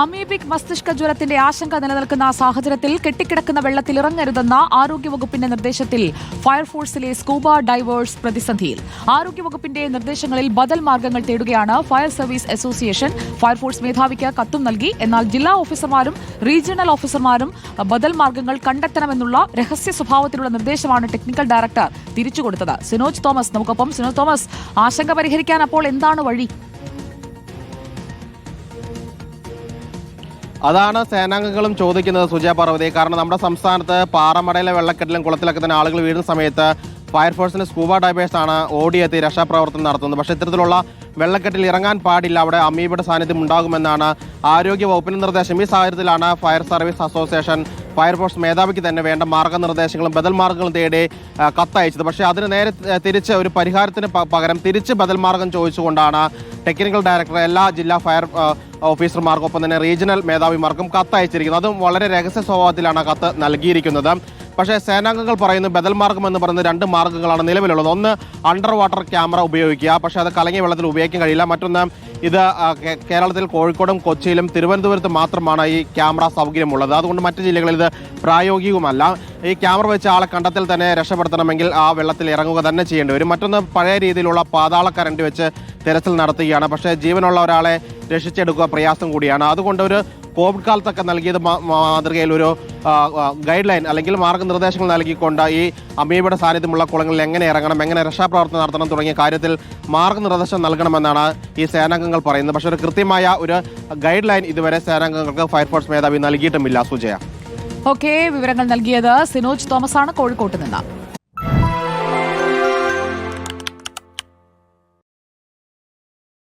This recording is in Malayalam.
അമീബിക് മസ്തിഷ്ക ജ്വരത്തിന്റെ ആശങ്ക നിലനിൽക്കുന്ന സാഹചര്യത്തിൽ കെട്ടിക്കിടക്കുന്ന വെള്ളത്തിൽ ഇറങ്ങരുതെന്ന ആരോഗ്യവകുപ്പിന്റെ നിർദ്ദേശത്തിൽ ഫയർഫോഴ്സിലെ സ്കൂബ ഡൈവേഴ്സ് പ്രതിസന്ധിയിൽ. ആരോഗ്യവകുപ്പിന്റെ നിർദ്ദേശങ്ങളിൽ ബദൽ മാർഗങ്ങൾ തേടുകയാണ് ഫയർ സർവീസ് അസോസിയേഷൻ. ഫയർഫോഴ്സ് മേധാവിക്ക് കത്തും നൽകി. എന്നാൽ ജില്ലാ ഓഫീസർമാരും റീജിയണൽ ഓഫീസർമാരും ബദൽ മാർഗങ്ങൾ കണ്ടെത്തണമെന്നുള്ള രഹസ്യ സ്വഭാവത്തിലുള്ള നിർദ്ദേശമാണ് ടെക്നിക്കൽ ഡയറക്ടർ തിരിച്ചുകൊടുത്തത്. സിനോജ് തോമസ് നമുക്കൊപ്പം. സിനോജ് തോമസ് ആശങ്ക പരിഹരിക്കാൻ അപ്പോൾ എന്താണ് വഴി? അതാണ് സേനാംഗങ്ങളും ചോദിക്കുന്നത് സുജയ പാർവതി. കാരണം നമ്മുടെ സംസ്ഥാനത്ത് പാറമടയിലെ വെള്ളക്കെട്ടിലും കുളത്തിലൊക്കെ തന്നെ ആളുകൾ വീഴുന്ന സമയത്ത് ഫയർഫോഴ്സിന് സ്കൂബ ഡൈവേഴ്സ് ആണ് ഓടിയെത്തി രക്ഷാപ്രവർത്തനം നടത്തുന്നത്. പക്ഷേ ഇത്തരത്തിലുള്ള വെള്ളക്കെട്ടിൽ ഇറങ്ങാൻ പാടില്ല. അവിടെ അമീബയുടെ സാന്നിധ്യം ഉണ്ടാകുമെന്നാണ് ആരോഗ്യ വകുപ്പിന്റെ നിർദ്ദേശം. ഈ സാഹചര്യത്തിലാണ് ഫയർ സർവീസ് അസോസിയേഷൻ ഫയർഫോഴ്സ് മേധാവിക്ക് തന്നെ വേണ്ട മാർഗനിർദ്ദേശങ്ങളും ബദൽ മാർഗങ്ങളും തേടി കത്തയച്ചത്. പക്ഷേ അതിന് നേരെ തിരിച്ച് ഒരു പരിഹാരത്തിന് പകരം തിരിച്ച് ബദൽ മാർഗം ചോദിച്ചുകൊണ്ടാണ് ടെക്നിക്കൽ ഡയറക്ടർ എല്ലാ ജില്ലാ ഫയർ ഓഫീസർമാർക്കും ഒപ്പം തന്നെ റീജിയണൽ മേധാവിമാർക്കും കത്ത് അയച്ചിരിക്കുന്നത് അതും വളരെ രഹസ്യ സ്വഭാവത്തിലാണ് കത്ത് നൽകിയിരിക്കുന്നത്. പക്ഷേ സേനാംഗങ്ങൾ പറയുന്നു ബദൽ മാർഗം എന്ന് പറയുന്ന രണ്ട് മാർഗങ്ങളാണ് നിലവിലുള്ളത്. ഒന്ന് അണ്ടർ വാട്ടർ ക്യാമറ ഉപയോഗിക്കുക. പക്ഷേ അത് കലങ്ങിയ വെള്ളത്തിൽ ഉപയോഗിക്കാൻ കഴിയില്ല. മറ്റൊന്ന് ഇത് കേരളത്തിൽ കോഴിക്കോടും കൊച്ചിയിലും തിരുവനന്തപുരത്ത് മാത്രമാണ് ഈ ക്യാമറ സൗകര്യമുള്ളത്. അതുകൊണ്ട് മറ്റ് ജില്ലകളിൽ ഇത് പ്രായോഗികമല്ല ഈ ക്യാമറ വെച്ച് ആളെ കണ്ടെത്തൽ തന്നെ രക്ഷപ്പെടുത്തണമെങ്കിൽ ആ വെള്ളത്തിൽ ഇറങ്ങുക തന്നെ ചെയ്യേണ്ടി വരും. മറ്റൊന്ന് പഴയ രീതിയിലുള്ള പാതാള കരണ്ട് വെച്ച് തിരച്ചിൽ നടത്തുകയാണ്. പക്ഷേ ജീവനുള്ള ഒരാളെ രക്ഷിച്ചെടുക്കുക പ്രയാസം കൂടിയാണ്. അതുകൊണ്ട് ഒരു കോവിഡ് കാലത്തൊക്കെ നൽകിയത് മാതൃകയിൽ ഒരു ഗൈഡ് ലൈൻ അല്ലെങ്കിൽ മാർഗനിർദ്ദേശങ്ങൾ നൽകിക്കൊണ്ട് ഈ അമീബയുടെ സാന്നിധ്യമുള്ള കുളങ്ങളിൽ എങ്ങനെ ഇറങ്ങണം എങ്ങനെ രക്ഷാപ്രവർത്തനം നടത്തണം തുടങ്ങിയ കാര്യത്തിൽ മാർഗനിർദ്ദേശം നൽകണമെന്നാണ് ഈ സേനാംഗങ്ങൾ പറയുന്നത്. പക്ഷേ ഒരു കൃത്യമായ ഒരു ഗൈഡ് ലൈൻ ഇതുവരെ സേനാംഗങ്ങൾക്ക് ഫയർഫോഴ്സ് മേധാവി നൽകിയിട്ടുമില്ല. സുജയ. ഓക്കെ വിവരങ്ങൾ നൽകിയത് സിനോജ് തോമസ് ആണ് കോഴിക്കോട്ട് നിന്ന്